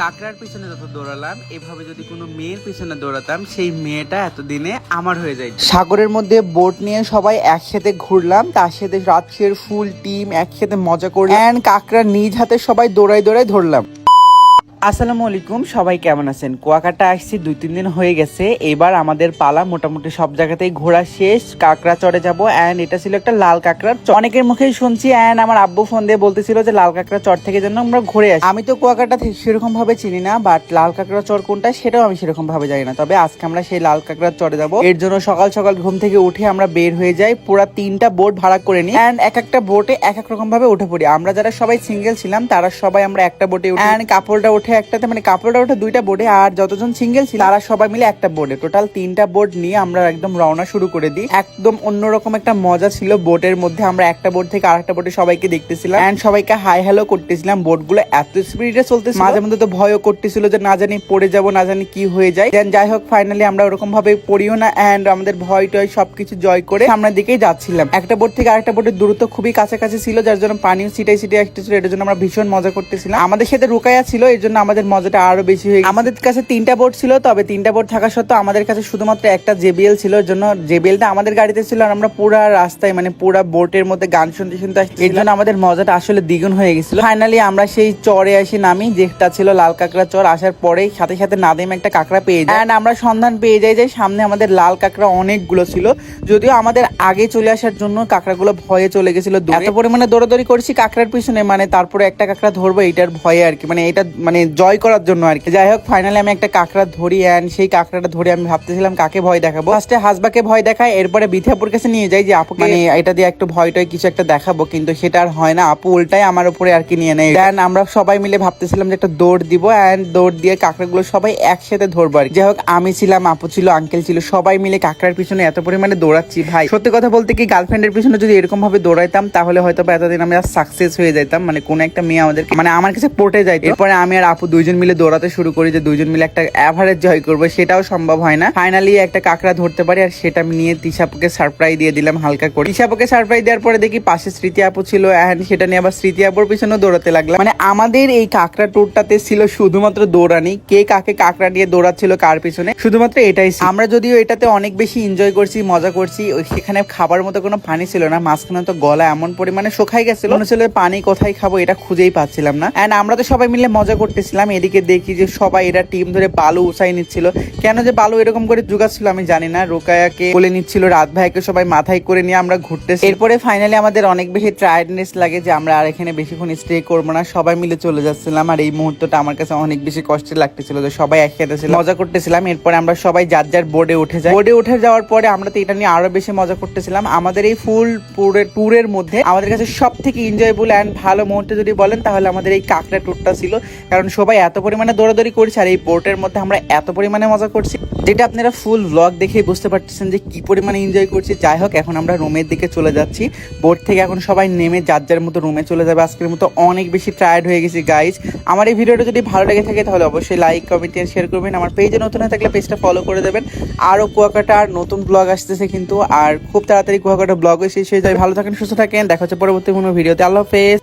কাকড়ার পিছনে যত দৌড়ালাম, এভাবে যদি কোনো মেয়ের পিছনে দৌড়াতাম, সেই মেয়েটা এতদিনে আমার হয়ে যায় সাগরের মধ্যে বোট নিয়ে সবাই একসাথে ঘুরলাম, তার সাথে রাত্রের ফুল, টিম একসাথে মজা করলাম অ্যান্ড কাকড়া নিজ হাতে সবাই দৌড়াই দৌড়াই ধরলাম। আসসালামু আলাইকুম, সবাই কেমন আছেন? কুয়াকাটা আসছি, দুই তিন দিন হয়ে গেছে। এবার আমাদের পালা মোটামুটি সব জায়গাতেই ঘোরা শেষ। কাঁকড়া চড়ে যাব অ্যান্ড এটা ছিল একটা লাল কাকড়ার। অনেকের মুখেই শুনছি অ্যান্ড আমার আব্বু ফোন দিয়ে বলতেছিল যে লাল কাঁকড়া চর থেকে যেন আমরা ঘুরে আসি। আমি তো কুয়াকাটা সেরকম ভাবে চিনি না বাট লাল কাঁকড়া চর কোনটা সেটাও আমি সেরকম ভাবে জানি না। তবে আজকে আমরা সেই লাল কাকড়া চড়ে যাব। এর জন্য সকাল সকাল ঘুম থেকে উঠে আমরা বের হয়ে যাই, পুরা তিনটা বোট ভাড়া করে নিই। অ্যান্ড এক একটা বোটে এক এক রকম ভাবে উঠে পড়ি। আমরা যারা সবাই সিঙ্গেল ছিলাম, তারা সবাই আমরা একটা বোটে অ্যান্ড কাপড়টা উঠে একটাতে মানে কাপড়টা উঠে দুইটা বোর্ডে আর যতজন সিঙ্গেল ছিল, তারা সবাই মিলে একটা বোর্ডে টোটাল তিনটা বোর্ড নিয়ে আমরা একদম রওনা শুরু করে দিই। একদম অন্যরকম একটা মজা ছিল বোটের মধ্যে। আমরা একটা বোর্ড থেকে আরেকটা বোর্ডে সবাইকে দেখতেছিলাম। অ্যান্ড সবাইকে হাই হ্যালো করতেছিলাম। বোটগুলো এত স্পিডে চলতেছিল। মাঝে মধ্যে তো ভয়ও করতেছিল যে না জানি পড়ে যাব, না জানি কি হয়ে যায়। Then যাই হোক ফাইনালি আমরা ওরকম ভাবে পড়িও না। অ্যান্ড আমাদের ভয় টয় সবকিছু জয় করে সামনের দিকেই যাচ্ছিলাম। একটা বোর্ড থেকে আরেকটা বোর্ডের দূরত্ব খুবই কাছাকাছি ছিল, যার জন্য পানিও ছিটাই ছিটাই আসতেছিল। এটার জন্য আমরা ভীষণ মজা করতেছিলাম। আমাদের সাথে রুকাইয়া ছিল, এর জন্য আমাদের মজাটা আরও বেশি হয়ে আমাদের কাছে তিনটা বোট ছিল, তবে তিনটা বোট থাকা সত্ত্বেও আমাদের কাছে শুধুমাত্র একটা জেবিএল ছিল জন্য জেবিএলটা আমাদের গাড়িতে ছিল আর আমরা পুরো রাস্তায় মানে পুরা বোটের মধ্যে গান শুনতে শুনতে আসছি। এর জন্য আমাদের মজাটা আসলে দ্বিগুণ হয়ে গেছিল। ফাইনালি আমরা সেই চরে আসি নামি, যেটা ছিল লাল কাঁকড়া চর। আসার পরেই সাথে সাথে নাদিম একটা কাঁকড়া পেয়ে যায়। And আমরা সন্ধান পেয়ে যাই যে সামনে আমাদের লাল কাঁকড়া অনেকগুলো ছিল। যদিও আমাদের আগে চলে আসার জন্য কাঁকড়াগুলো ভয়ে চলে গেছিল। এত পরিমাণে দৌড়াদৌড়ি করছি কাঁকড়ার পিছনে মানে তারপরে একটা কাঁকড়া ধরবো, এটার ভয়ে আর কি। মানে এটা মানে জয় করার জন্য আর কি। যাই হোক ফাইনালি আমি একটা কাঁকড়া ধরি অ্যান্ড সেই কাঁকড়াটা ধরে আমি ভাবতেছিলাম কাকে ভয় দেখাবো। ফার্স্টে হাসবাকে ভয় দেখায় এরপরে বিথিয়াপুর কাছে নিয়ে যাই যে আপুকে মানে এটা দিয়ে একটু ভয় টয় কিছু একটা দেখাবো কিন্তু সেটা আর হয় না। আপু উল্টাই আমার উপরে আর কি নিয়ে নেয়। দেন আমরা সবাই মিলে ভাবতেছিলাম যে একটা দৌড় দিব অ্যান্ড দৌড় দিয়ে কাঁকড়াগুলো সবাই একসাথে ধরবো আর। যাই হোক আমি ছিলাম আপু ছিল আঙ্কেল ছিল সবাই মিলে কাঁকড়ার পিছনে এত পরিমাণে দৌড়াচ্ছি। ভাই সত্যি কথা বলতে কি গার্লফ্রেন্ডের পিছনে যদি এরকম ভাবে দৌড়াইতাম তাহলে হয়তো বা এতদিন আমরা সাকসেস হয়ে যেতাম মানে কোন একটা মেয়ে আমাদের মানে আমার কাছে পটে যাইতো। এরপরে আমি আর আপু দুইজন মিলে দৌড়াতে শুরু করি যে দুইজন মিলে একটা অ্যাভারেজ জয় করব, সেটাও সম্ভব হয় না। ফাইনালি একটা কাঁকড়া ধরতে পারি আর সেটা আমি নিয়ে তিশাপুকে সারপ্রাইজ দিয়ে দিলাম হালকা করে। তিশাপুকে সারপ্রাইজ দেওয়ার পরে দেখি পাশে স্মৃতি আপু ছিল and সেটা নিয়ে আবার স্মৃতি আপুর পিছনে দৌড়াতে লাগলাম। মানে আমাদের এই কাঁকড়া ট্যুরটাতে ছিল শুধুমাত্র দৌড়ানি, কে কাকে কাঁকড়া নিয়ে দৌড়াচ্ছিল কার পিছনে, শুধুমাত্র এটাই আমরা যদিও এটাতে অনেক বেশি এনজয় করছি, মজা করছি সেখানে খাবার মতো কোনো পানি ছিল না, মাঝখানে তো গলা এমন পরিমাণে শুকাই গেছিল। মনে ছিল পানি কোথায় খাব এটা খুঁজেই পাচ্ছিলাম না। এন্ড আমরা তো সবাই মিলে মজা করতেছিলাম এদিকে দেখি যে সবাই এরা টিম ধরে বালু উসাই নিচ্ছিল। কেন যে বালু এরকম করে জুগাচ্ছিল আমি জানি না। রোকায়াকে বলে নিচ্ছিল, রাত ভাইকে সবাই মাথায় করে নিয়ে আমরা ঘুরতেছি। এরপরে ফাইনালি আমাদের অনেক বেশি টায়ার্ডনেস লাগে যে আমরা আর এখানে বেশিক্ষণ স্টে করব না। সবাই মিলে চলে যাচ্ছিলাম আর এই মুহূর্তটা আমার কাছে অনেক বেশি কষ্টের লাগতেছিল যে সবাই একসাথে ছিল। মজা করতেছিলাম, এরপরে আমরা সবাই যার যার বোর্ডে উঠে যাই। বোর্ডে উঠে যাওয়ার পরে আমরা তো এটা নিয়ে আরও বেশি মজা করতেছিলাম। আমাদের এই ফুল ট্যুরের মধ্যে আমাদের কাছে সব থেকে এনজয়েবল অ্যান্ড ভালো মুহূর্তে যদি বলেন, তাহলে আমাদের এই কাঁকড়া ট্যুরটা ছিল। কারণ সবাই এত পরিমাণে দৌড়াদৌড়ি করছে আর এই বোটের মধ্যে আমরা এত পরিমাণে মজা করছি। যেটা আপনারা ফুল ব্লগ দেখেই বুঝতে পারতেছেন যে কি পরিমাণে এনজয় করছি। যাই হোক, এখন আমরা রুমের দিকে চলে যাচ্ছি। বোট থেকে এখন সবাই নেমে যার যার মতো রুমে চলে যাবে। আজকের মতো অনেক বেশি টায়ার্ড হয়ে গেছি গাইজ আমার এই ভিডিওটা যদি ভালো লেগে থাকে, তাহলে অবশ্যই লাইক কমেন্ট এন্ড শেয়ার করবেন। আমার পেজে নতুন হয়ে থাকলে পেজটা ফলো করে দেবেন। আরও কুয়াকাটার নতুন ব্লগ আসতেছে কিন্তু। আর খুব তাড়াতাড়ি কুয়াকাটা ব্লগও শেষ হয়ে যায়। ভালো থাকেন, সুস্থ থাকেন। দেখা হচ্ছে পরবর্তী কোনো ভিডিওতে আল্লাহ হাফেজ।